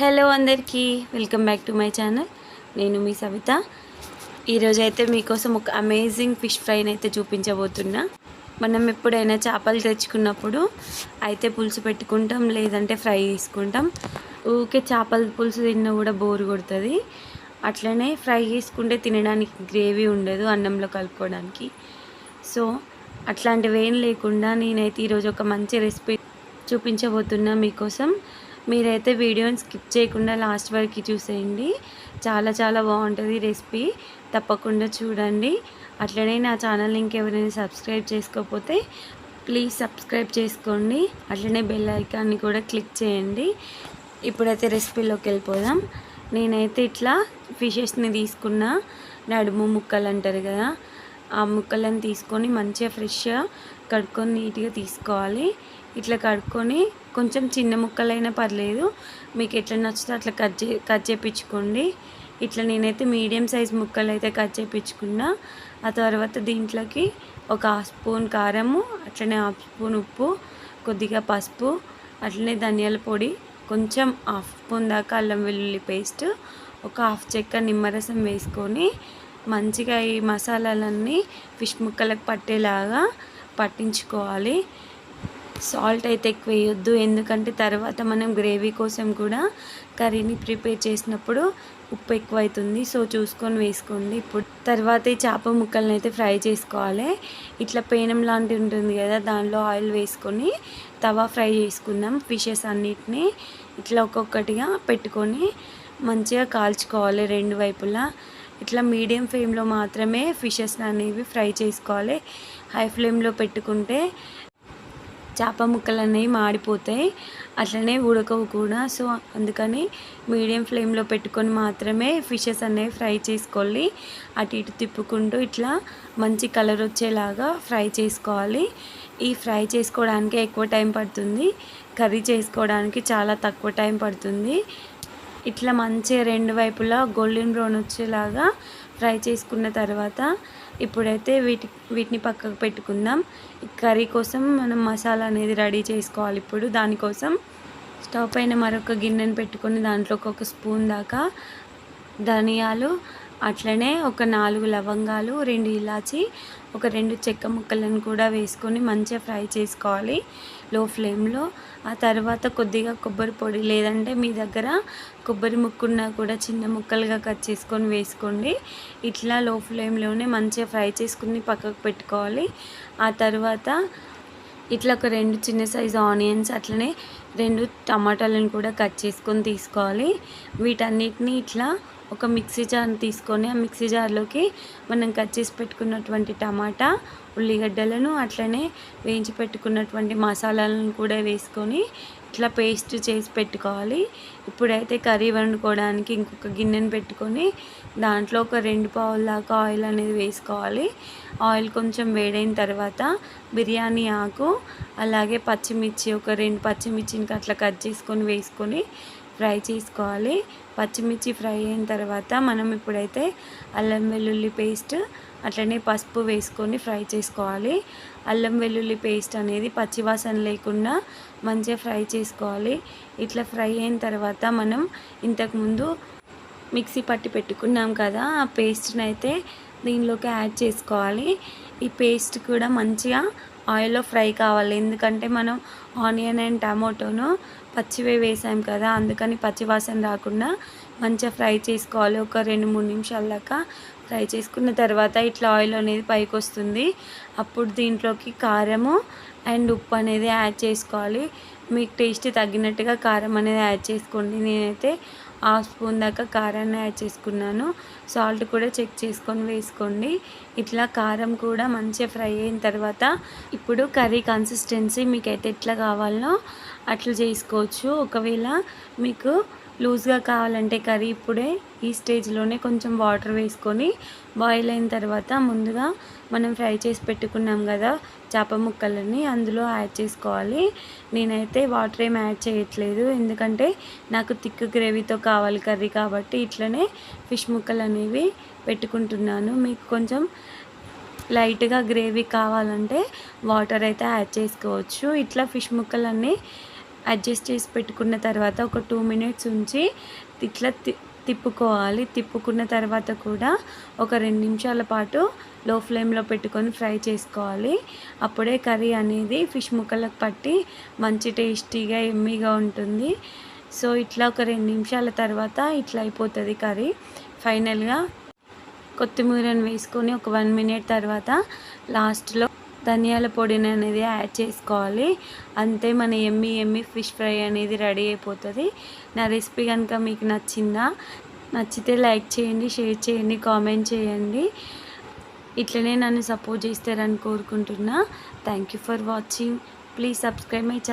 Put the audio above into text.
Hello అందరికీ welcome back to my channel. నేను మీ సవిత. ఈరోజు అయితే మీకోసం ఒక అమేజింగ్ ఫిష్ ఫ్రైని అయితే చూపించబోతున్నా. మనం ఎప్పుడైనా చేపలు తెచ్చుకున్నప్పుడు అయితే పులుసు పెట్టుకుంటాం లేదంటే ఫ్రై తీసుకుంటాం ఊకే చేపల పులుసు తిన్నా కూడా బోరు కొడుతుంది. అట్లనే ఫ్రై చేసుకుంటే తినడానికి గ్రేవీ ఉండదు అన్నంలో కలుపుకోవడానికి. సో అట్లాంటివి ఏం లేకుండా నేనైతే ఈరోజు ఒక మంచి రెసిపీ చూపించబోతున్నా మీకోసం. మీరైతే వీడియోని స్కిప్ చేయకుండా లాస్ట్ వరకు చూసేయండి. చాలా చాలా బాగుంటుంది రెసిపీ. తప్పకుండా చూడండి. అట్లనే నా ఛానల్ ఇంకెవరైనా సబ్స్క్రైబ్ చేసుకోకపోతే ప్లీజ్ సబ్స్క్రైబ్ చేసుకోండి. అట్లనే బెల్ ఐకాన్ని కూడా క్లిక్ చేయండి. ఇప్పుడైతే రెసిపీలోకి వెళ్ళిపోదాం. నేనైతే ఇట్లా ఫిషెస్ని తీసుకున్న నడుము ముక్కలు అంటారు కదా ఆ ముక్కలను తీసుకొని మంచిగా ఫ్రెష్గా కడుక్కొని నీట్గా తీసుకోవాలి. ఇట్లా కడుక్కొని కొంచెం చిన్న ముక్కలైనా పర్లేదు. మీకు ఎట్లా నచ్చితే అట్లా కట్ చే కట్ చేయించుకోండి ఇట్లా నేనైతే మీడియం సైజ్ ముక్కలు అయితే కట్ చేయించుకున్నా ఆ తర్వాత దీంట్లోకి ఒక హాఫ్ స్పూన్ కారము అట్లనే హాఫ్ స్పూన్ ఉప్పు కొద్దిగా పసుపు అట్లనే ధనియాల పొడి కొంచెం హాఫ్ స్పూన్ దాకా అల్లం వెల్లుల్లి పేస్ట్ ఒక హాఫ్ చెక్క నిమ్మరసం వేసుకొని మంచిగా ఈ మసాలాలన్నీ ఫిష్ ముక్కలకు పట్టేలాగా పట్టించుకోవాలి. సాల్ట్ అయితే ఎక్కువ వేయొద్దు. ఎందుకంటే తర్వాత మనం గ్రేవీ కోసం కూడా కర్రీని ప్రిపేర్ చేసినప్పుడు ఉప్పు ఎక్కువ అవుతుంది సో చూసుకొని వేసుకోండి. ఇప్పుడు తర్వాత ఈ చేప ముక్కలను అయితే ఫ్రై చేసుకోవాలి. ఇట్లా పేనం లాంటి ఉంటుంది కదా దానిలో ఆయిల్ వేసుకొని తవా ఫ్రై చేసుకుందాం. ఫిషెస్ అన్నిటిని ఇట్లా ఒక్కొక్కటిగా పెట్టుకొని మంచిగా కాల్చుకోవాలి రెండు వైపులా. ఇట్లా మీడియం ఫ్లేమ్లో మాత్రమే ఫిషెస్ అనేవి ఫ్రై చేసుకోవాలి. హై ఫ్లేమ్లో పెట్టుకుంటే చేప ముక్కలు అనేవి మాడిపోతాయి. అట్లనే ఉడకవు కూడా. సో అందుకని మీడియం ఫ్లేమ్లో పెట్టుకొని మాత్రమే ఫిషెస్ అనేవి ఫ్రై చేసుకోవాలి. అటు ఇటు తిప్పుకుంటూ ఇట్లా మంచి కలర్ వచ్చేలాగా ఫ్రై చేసుకోవాలి. ఈ ఫ్రై చేసుకోవడానికి ఎక్కువ టైం పడుతుంది. కర్రీ చేసుకోవడానికి చాలా తక్కువ టైం పడుతుంది. ఇట్లా మంచిగా రెండు వైపులా గోల్డెన్ బ్రౌన్ వచ్చేలాగా ఫ్రై చేసుకున్న తర్వాత ఇప్పుడైతే వీటి వీటిని పక్కకు పెట్టుకుందాం. కర్రీ కోసం మనం మసాలా అనేది రెడీ చేసుకోవాలి ఇప్పుడు. దానికోసం స్టవ్ పైన మరొక గిన్నెను పెట్టుకొని దాంట్లోకి ఒక స్పూన్ దాకా ధనియాలు అట్లనే ఒక నాలుగు లవంగాలు రెండు ఇలాచి ఒక రెండు చెక్క ముక్కలను కూడా వేసుకొని మంచిగా ఫ్రై చేసుకోవాలి లో ఫ్లేమ్లో. ఆ తర్వాత కొద్దిగా కొబ్బరి పొడి లేదంటే మీ దగ్గర కొబ్బరి ముక్కున్నా కూడా చిన్న ముక్కలుగా కట్ చేసుకొని వేసుకోండి. ఇట్లా లో ఫ్లేమ్లోనే మంచిగా ఫ్రై చేసుకుని పక్కకు పెట్టుకోవాలి. ఆ తర్వాత ఇట్లా ఒక రెండు చిన్న సైజు ఆనియన్స్ అట్లనే రెండు టమాటాలను కూడా కట్ చేసుకొని తీసుకోవాలి. వీటన్నిటిని ఇట్లా ఒక మిక్సీ జార్ తీసుకొని ఆ మిక్సీ జార్లోకి మనం కట్ చేసి పెట్టుకున్నటువంటి టమాటా ఉల్లిగడ్డలను అట్లనే వేయించి పెట్టుకున్నటువంటి మసాలాలను కూడా వేసుకొని ఇట్లా పేస్ట్ చేసి పెట్టుకోవాలి. ఇప్పుడైతే కర్రీ వండుకోవడానికి ఇంకొక గిన్నెను పెట్టుకొని దాంట్లో ఒక రెండు పావుల దాకా ఆయిల్ అనేది వేసుకోవాలి. ఆయిల్ కొంచెం వేడైన తర్వాత బిర్యానీ ఆకు అలాగే పచ్చిమిర్చి ఒక రెండు పచ్చిమిర్చిని అట్లా కట్ చేసుకొని వేసుకొని ఫ్రై చేసుకోవాలి. పచ్చిమిర్చి ఫ్రై అయిన తర్వాత మనం ఇప్పుడైతే అల్లం వెల్లుల్లి పేస్ట్ అట్లనే పసుపు వేసుకొని ఫ్రై చేసుకోవాలి. అల్లం వెల్లుల్లి పేస్ట్ అనేది పచ్చివాసన లేకుండా మంచిగా ఫ్రై చేసుకోవాలి. ఇట్లా ఫ్రై అయిన తర్వాత మనం ఇంతకుముందు మిక్సీ పట్టి పెట్టుకున్నాం కదా ఆ పేస్ట్ని అయితే దీనిలోకి యాడ్ చేసుకోవాలి. ఈ పేస్ట్ కూడా మంచిగా ఆయిల్లో ఫ్రై కావాలి. ఎందుకంటే మనం ఆనియన్ అండ్ టమాటోను పచ్చివే వేసాం కదా అందుకని పచ్చివాసన రాకుండా మంచిగా ఫ్రై చేసుకోవాలి. ఒక రెండు మూడు నిమిషాల దాకా ఫ్రై చేసుకున్న తర్వాత ఇట్లా ఆయిల్ అనేది పైకి వస్తుంది. అప్పుడు దీంట్లోకి కారము అండ్ ఉప్పు అనేది యాడ్ చేసుకోవాలి. మీకు టేస్ట్ తగ్గినట్టుగా కారం అనేది యాడ్ చేసుకోండి. నేనైతే హాఫ్ స్పూన్ దాకా కారాన్ని యాడ్ చేసుకున్నాను. సాల్ట్ కూడా చెక్ చేసుకొని వేసుకోండి. ఇట్లా కారం కూడా మంచిగా ఫ్రై అయిన తర్వాత ఇప్పుడు కర్రీ కన్సిస్టెన్సీ మీకు అయితే ఎట్లా కావాలో అట్లా చేసుకోవచ్చు. ఒకవేళ మీకు లూజ్గా కావాలంటే కర్రీ ఇప్పుడే ఈ స్టేజ్లోనే కొంచెం వాటర్ వేసుకొని బాయిల్ అయిన తర్వాత ముందుగా మనం ఫ్రై చేసి పెట్టుకున్నాం కదా చేప ముక్కలని అందులో యాడ్ చేసుకోవాలి. నేనైతే వాటర్ ఏం యాడ్ చేయట్లేదు. ఎందుకంటే నాకు థిక్ గ్రేవీతో కావాలి కర్రీ కాబట్టి ఇట్లనే ఫిష్ ముక్కలు అనేవి పెట్టుకుంటున్నాను. మీకు కొంచెం లైట్గా గ్రేవీ కావాలంటే వాటర్ అయితే యాడ్ చేసుకోవచ్చు. ఇట్లా ఫిష్ ముక్కలన్నీ అడ్జస్ట్ చేసి పెట్టుకున్న తర్వాత ఒక టూ మినిట్స్ ఉంచి ఇట్లా తి తిప్పుకోవాలి. తిప్పుకున్న తర్వాత కూడా ఒక రెండు నిమిషాల పాటు లో ఫ్లేమ్లో పెట్టుకొని ఫ్రై చేసుకోవాలి. అప్పుడే కర్రీ అనేది ఫిష్ ముక్కలకు పట్టి మంచి టేస్టీగా ఎమ్మీగా ఉంటుంది. సో ఇట్లా ఒక రెండు నిమిషాల తర్వాత ఇట్లా అయిపోతుంది కర్రీ. ఫైనల్గా కొత్తిమీరను వేసుకొని ఒక వన్ మినిట్ తర్వాత లాస్ట్లో ధనియాల పొడిని అనేది యాడ్ చేసుకోవాలి. అంతే మన ఎమ్మి ఎమ్మి ఫిష్ ఫ్రై అనేది రెడీ అయిపోతుంది. నా రెసిపీ కనుక మీకు నచ్చిందా నచ్చితే లైక్ చేయండి షేర్ చేయండి కామెంట్ చేయండి. ఇట్లనే నన్ను సపోర్ట్ చేస్తారని కోరుకుంటున్నా. Thank you for watching. Please subscribe my channel